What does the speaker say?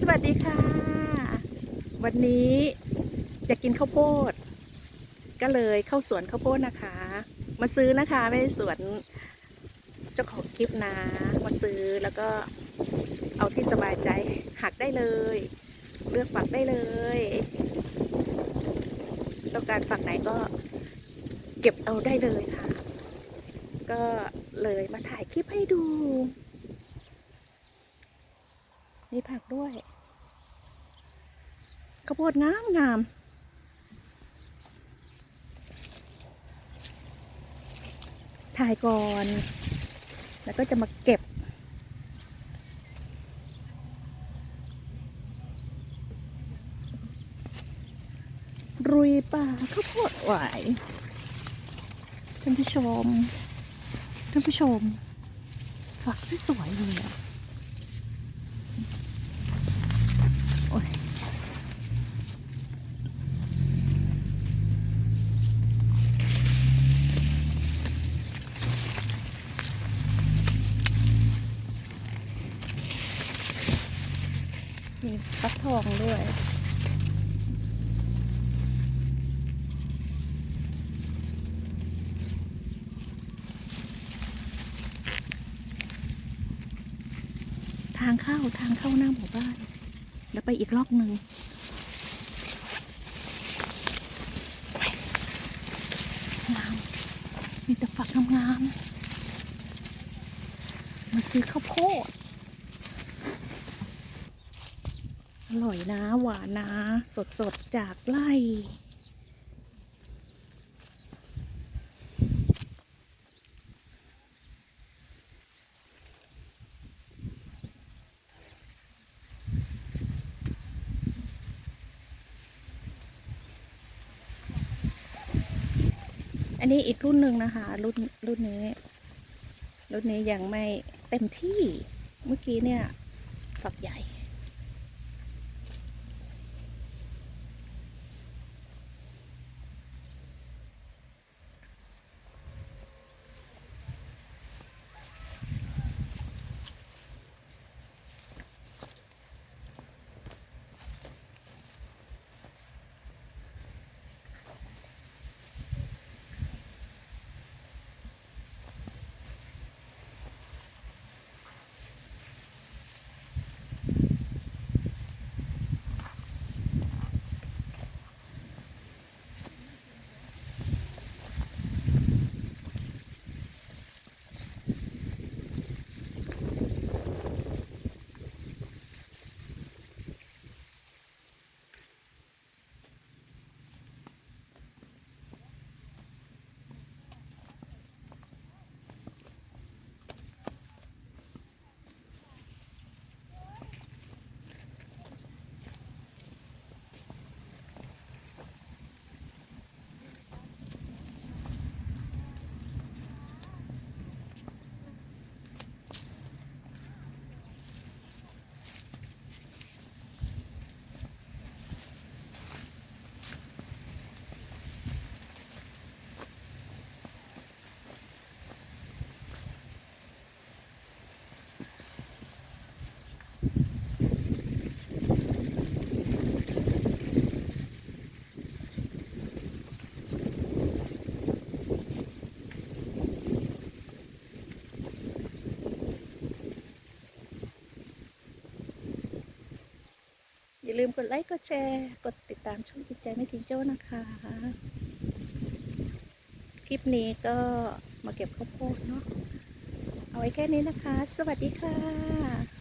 สวัสดีค่ะ วันนี้จะกินข้าวโพด ก็เลยเข้าสวนข้าวโพดนะคะ มาซื้อนะคะไม่ได้สวนเจ้าของคลิปนะ มาซื้อแล้วก็เอาที่สบายใจหักได้เลย เลือกฝักได้เลยต้องการฝักไหนก็เก็บเอาได้เลยค่ะ ก็เลยมาถ่ายคลิปให้ดู มีผักด้วยข้าวโพดงามงามถ่ายก่อน แล้วก็จะมาเก็บ รุยป่าข้าวโพดหวยท่านผู้ชม ท่านผู้ชมฝักสวยๆเลยอะ มีฟักทองด้วย ทางเข้าทางเข้าหน้าหมู่บ้าน แล้วไปอีกลอกหนึ่งโอ้ยงาม มีแต่ฝักงามๆมาซื้อข้าวโพด อร่อยนะ หวานนะ สดๆ จากไร่ อันนี้อีกรุ่นหนึ่งนะคะ รุ่นรุ่นนี้ รุ่นนี้ยังไม่เต็มที่ เมื่อกี้เนี่ยฝักใหญ่ อย่าลืมกดไลค์ กดแชร์ กดติดตามช่องจิตใจไม่จริงโจ้นะคะ คลิปนี้ก็มาเก็บข้าวโพดเนาะ เอาไว้แค่นี้นะคะ สวัสดีค่ะ